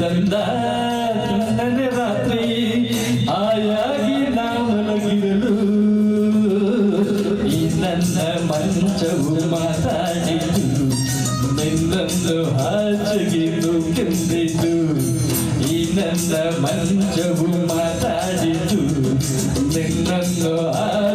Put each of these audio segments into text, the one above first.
ಚಂದ ಚುಣ್ಣನೆ ರಾತ್ರಿ ಆಯಾಗಿ ನಾ ಮಲಗಿರಲು ಈ ನನ್ನ ಮಂಚವು ಮಾತಾಡಿತು ನಿನ್ನನ್ನು ಹಾಸಿಗೆನು ಕೆಂದಿತು ಈ ನನ್ನ ಮಂಚವು ಮಾತಾಡಿತು ನಿನ್ನನ್ನು ಹಾಸಿಗೆನು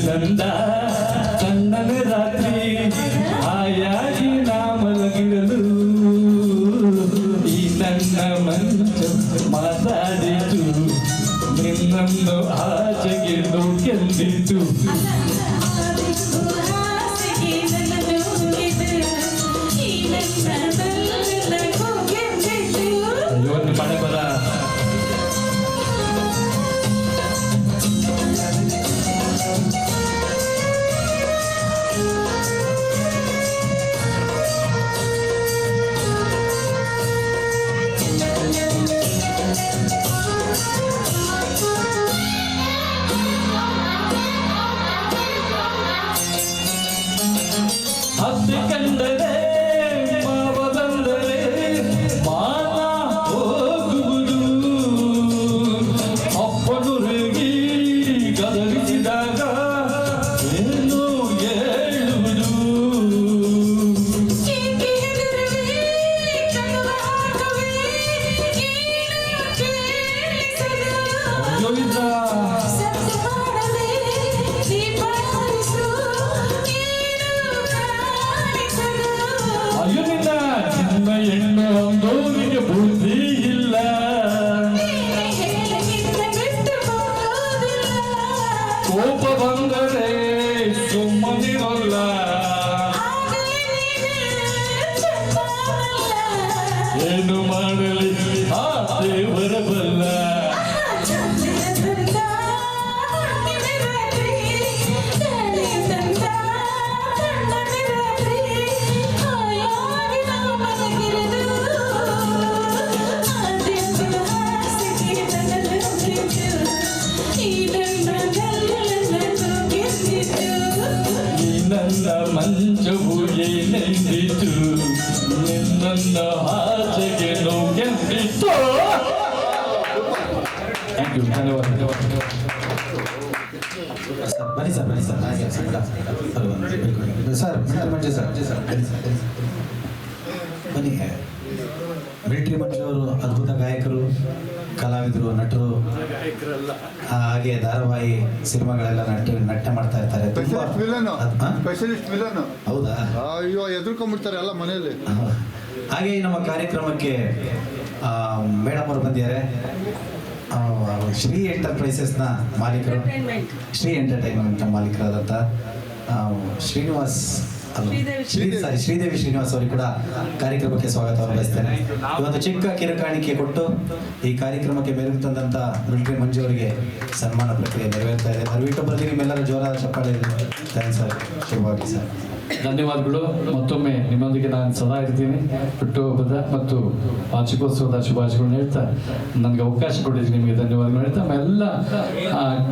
Santa Opa, vamos dar bem. ನನ್ನ ಮಂಚವು ಏನೆಂದಿತು ನಿನ್ನ ಆಚೆಗೆ ಗೆದ್ದಿತ್ತು ಥ್ಯಾಂಕ್ ಯು ಧನ್ಯವಾದ ಸರ್ ಬನ್ನಿ ಸರ್ ಬನ್ನಿ ಸರ್ ಹಾಗೆ ಸರ್ ಅಲ್ವಾ? ಸರ್ ಮಿಲಿಟರಿ ಮಂಜು ಸರ್ ಬನ್ನಿ ಸರ್ ಬನ್ನಿ ಮಿಲಿಟರಿ ಮಂಜು ಅದ್ಭುತ ಗಾಯಕರು ಕಲಾವಿದರು ನಟರು ಹಾಗೆ ಧಾರಾವಾಹಿ ಸಿನಿಮಾಗಳೆಲ್ಲ ನಟ ನಟ ಮಾಡ್ತಾ ಇರ್ತಾರೆ. ತುಂಬಾ ಸ್ಪೆಷಲಿಸ್ಟ್ ವಿಲನ್ ಹೌದಾ? ಅಯ್ಯೋ ಎದುರ್ಕೊಂಡ್ಬಿಡ್ತಾರೆ ಎಲ್ಲ ಮನೆಯಲ್ಲಿ. ಹಾಗೆ ನಮ್ಮ ಕಾರ್ಯಕ್ರಮಕ್ಕೆ ಮೇಡಮ್ ಅವರು ಬಂದಿದ್ದಾರೆ. ಆ, ಶ್ರೀ ನ ಮಾಲೀಕರು. ಶ್ರೀ ಎಂಟರ್ಟೈನ್ಮೆಂಟ್ ಮಾಲೀಕರಾದಂಥ ಮಾಲೀಕರಾದಂತ ಶ್ರೀನಿವಾಸ್ ಸಾರಿ, ಶ್ರೀದೇವಿ ಶ್ರೀನಿವಾಸ್ ಅವರಿಗೆ ಕೂಡ ಕಾರ್ಯಕ್ರಮಕ್ಕೆ ಸ್ವಾಗತವನ್ನು ಬಯಸ್ತೇನೆ ಇವತ್ತು ಚಿಕ್ಕ ಕಿರುಕಾಣಿಕೆ ಕೊಟ್ಟು ಈ ಕಾರ್ಯಕ್ರಮಕ್ಕೆ ಮೆರುಗು ತಂದಂತ ಮಿಲಿಟರಿ ಮಂಜು ಅವರಿಗೆ ಸನ್ಮಾನ ಪ್ರಕ್ರಿಯೆ ನೆರವೇರ್ತಾ ಇದೆ. ದಯವಿಟ್ಟು ಬರಲಿ, ನಿಮ್ಮೆಲ್ಲರ ಜೋರಾದ ಚಪ್ಪಾಳೆ ಥ್ಯಾಂಕ್ಸ್ ಸರ್. ಶುಭವಾಗಿ ಸರ್. ಧನ್ಯವಾದಗಳು. ಮತ್ತೊಮ್ಮೆ ನಿಮ್ಮೊಂದಿಗೆ ನಾನು ಸದಾ ಇರ್ತೀನಿ. ಹುಟ್ಟುಹಬ್ಬದ ಮತ್ತು ವಾರ್ಷಿಕೋತ್ಸವದ ಶುಭಾಶಯಗಳನ್ನ ಹೇಳ್ತಾ, ನನಗೆ ಅವಕಾಶ ಕೊಟ್ಟಿದ್ದೀನಿ ನಿಮಗೆ ಧನ್ಯವಾದಗಳು ಹೇಳ್ತಾ ಎಲ್ಲ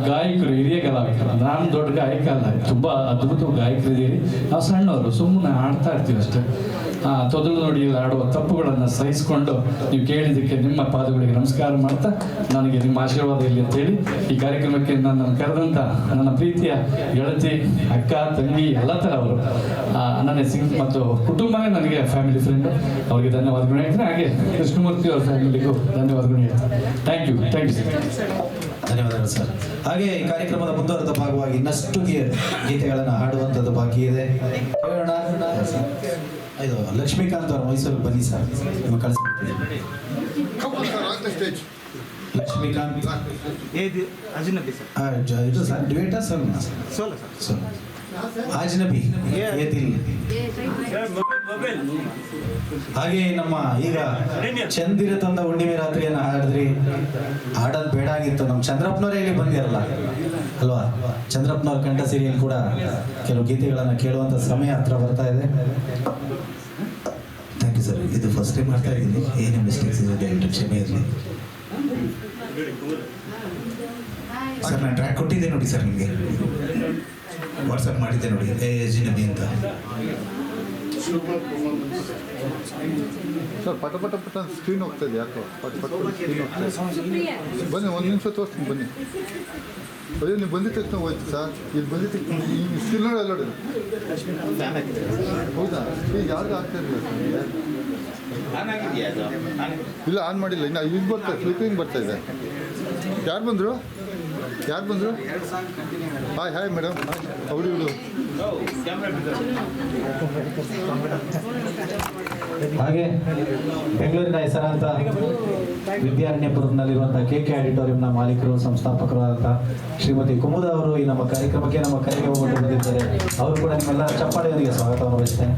ಗಾಯಕರು, ಹಿರಿಯ ಕಲಾವಿದರು, ನಾನು ದೊಡ್ಡ ಗಾಯಕ ಅಲ್ಲ, ತುಂಬ ಅದ್ಭುತ ಗಾಯಕರಿದ್ದೀರಿ. ನಾವು ಸಣ್ಣವರು, ಸುಮ್ಮನೆ ಆಡ್ತಾ ಇರ್ತೀವಿ ಅಷ್ಟೇ. ತೊದಲು ನೋಡಿ ಆಡುವ ತಪ್ಪುಗಳನ್ನು ಸಹಿಸಿಕೊಂಡು ನೀವು ಕೇಳಿದ್ದಕ್ಕೆ ನಿಮ್ಮ ಪಾದಗಳಿಗೆ ನಮಸ್ಕಾರ ಮಾಡ್ತಾ ನನಗೆ ನಿಮ್ಮ ಆಶೀರ್ವಾದ ಇಲ್ಲಿ ಅಂತೇಳಿ ಈ ಕಾರ್ಯಕ್ರಮಕ್ಕೆ ನನ್ನನ್ನು ಕರೆದಂಥ ನನ್ನ ಪ್ರೀತಿಯ ಗೆಳತಿ, ಅಕ್ಕ, ತಂಗಿ, ಎಲ್ಲ ಥರ ಅವರು ನನ್ನ ಸಿಂಗ್ ಮತ್ತು ಕುಟುಂಬವೇ ನನಗೆ ಫ್ಯಾಮಿಲಿ ಫ್ರೆಂಡ್ ಅವರಿಗೆ ಧನ್ಯವಾದಗಳು ಹೇಳ್ತೀನಿ. ಹಾಗೆ ಕೃಷ್ಣಮೂರ್ತಿ ಅವರ ಫ್ಯಾಮಿಲಿಗೂ ಧನ್ಯವಾದಗಳು ಹೇಳ್ತೀನಿ. Thank you thank you sir ಧನ್ಯವಾದಗಳು ಸರ್ ಹಾಗೆ ಈ ಕಾರ್ಯಕ್ರಮದ ಮುಂದುವರೆದ ಭಾಗವಾಗಿ ಇನ್ನಷ್ಟು ಗೀತೆಗಳನ್ನು ಹಾಡುವಂಥದ್ದು ಬಾಕಿ ಇದೆ. ಇದು ಲಕ್ಷ್ಮೀಕಾಂತ್ ಅವ್ರ ಮೈಸೂರಿಗೆ ಬನ್ನಿ ಸರ್. ನಿಮ್ಮ ಕಳಿಸ್ಬಿಡ್ತೀನಿ ಸ್ಟೇಜ್ ಲಕ್ಷ್ಮೀಕಾಂತ್. ಏದು ಅಜಿನಬಿ ಸರ್. ಇದು ಸರ್ ಡಿಟಾ ಸರ್ ಸೋಲ ಸರ್. ಮೊಬೈಲ್ ಹಾಗೆ ನಮ್ಮ ಈಗ ಚಂದಿರ ತಂದ ಹುಣ್ಣಿಮೆ ರಾತ್ರಿಯನ್ನು ಹಾಡಿದ್ರಿ ಹಾಡೋದು ಬೇಡ ಆಗಿತ್ತು. ನಮ್ಮ ಚಂದ್ರಪ್ಪನವರೇ ಇಲ್ಲಿ ಬಂದಿರಲ್ಲ? ಅಲ್ವಾ? ಚಂದ್ರಪ್ಪನವ್ರ ಕಂಠ ಸೀರಿಯಲ್ ಕೂಡ ಕೆಲವು ಗೀತೆಗಳನ್ನು ಕೇಳುವಂಥ ಸಮಯ ಹತ್ರ ಬರ್ತಾ ಇದೆ. ಸರ್ ಇದು ಫಸ್ಟ್ ಟೈಮ್ ಮಾಡ್ತಾ ಇದ್ದೀನಿ. ಏನೇ ಮಿಸ್ಟೇಕ್ಸ್ ಇದೆ ದಯವಿಟ್ಟು ಕ್ಷಮೆ ಇರಲಿ. ಸರ್ ನಾನು ಟ್ರ್ಯಾಕ್ ಕೊಟ್ಟಿದ್ದೆ ನೋಡಿ ಸರ್ ನಿಮಗೆ. ವಾಟ್ಸಪ್ ಮಾಡಿದ್ದೆ ನೋಡಿ ಎ ಜಿನಬಿ ಅಂತ. ಸರ್ ಪಟ ಪಟ ಪಟ ಸ್ಕ್ರೀನ್ ಹೋಗ್ತಾ ಇದೆ ಯಾಕೋ? ಪಟ ಪಟ ಸ್ಕ್ರೀನ್ ಹೋಗ್ತಾ ಇದೆ. ಬನ್ನಿ ಒಂದು ನಿಮಿಷ ತೋರಿಸ್ತೀನಿ ಬನ್ನಿ. ಅದೇ ನೀವು ಬಂದಿದ್ದ ತಕ್ಷಣ ಹೋಯ್ತು ಸರ್ ಇಲ್ಲಿ ಬಂದಿದ್ದ ತಕ್ಷಣ ಸ್ಕಿಲ್ ನೋಡಿ ಅಲ್ಲೋಡಿ. ಹೌದಾ? ಈಗ ಯಾರಿಗೂ ಆಗ್ತಾ ಇರಲಿಲ್ಲ ಇಲ್ಲ ಆನ್ ಮಾಡಿಲ್ಲ. ಇನ್ನು ಇದು ಬರ್ತಾ ಸ್ಲೀಪಿಂಗ್ ಬರ್ತಾ ಇದೆ. ಯಾರು ಬಂದರು? ಯಾರು ಬಂದರು? ಹಾಯ್ ಹಾಯ್ ಮೇಡಮ್ ಹಾಯ್ ಅವರು ಇವರು. ಹಾಗೆ ಬೆಂಗಳೂರಿನ ಹೆಸರಾಂತ ವಿದ್ಯಾರಣ್ಯಪುರದಲ್ಲಿರುವಂತಹ ಕೆ ಕೆ ಆಡಿಟೋರಿಯಂನ ಮಾಲೀಕರು ಸಂಸ್ಥಾಪಕರು ಆದಂಥ ಶ್ರೀಮತಿ ಕುಮುದ ಅವರು ಈ ನಮ್ಮ ಕಾರ್ಯಕ್ರಮಕ್ಕೆ ನಮ್ಮ ಕರೆಗೆ ಹೋಗಿ ಬಂದಿದ್ದಾರೆ. ಅವರು ಕೂಡ ನಿಮ್ಮೆಲ್ಲ ಚಪ್ಪಾಳೆಯೊಂದಿಗೆ ಸ್ವಾಗತವನ್ನು ಬಯಸ್ತೇನೆ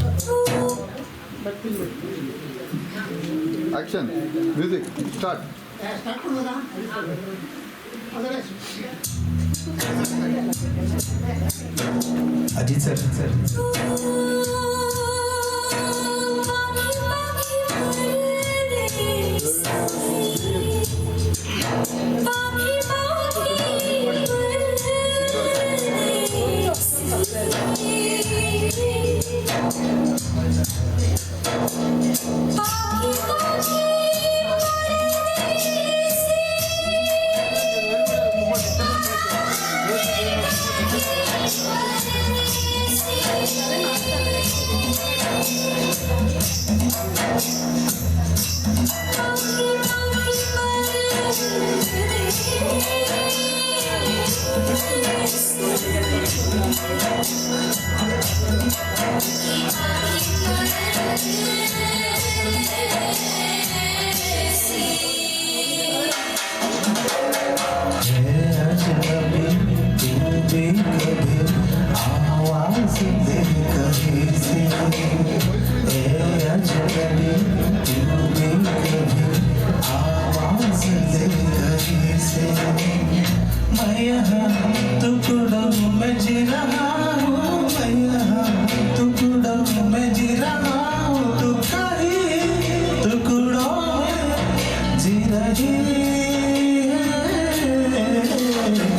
action music start Ajith sir sir मैं यहाँ टुकड़ों में जी रहा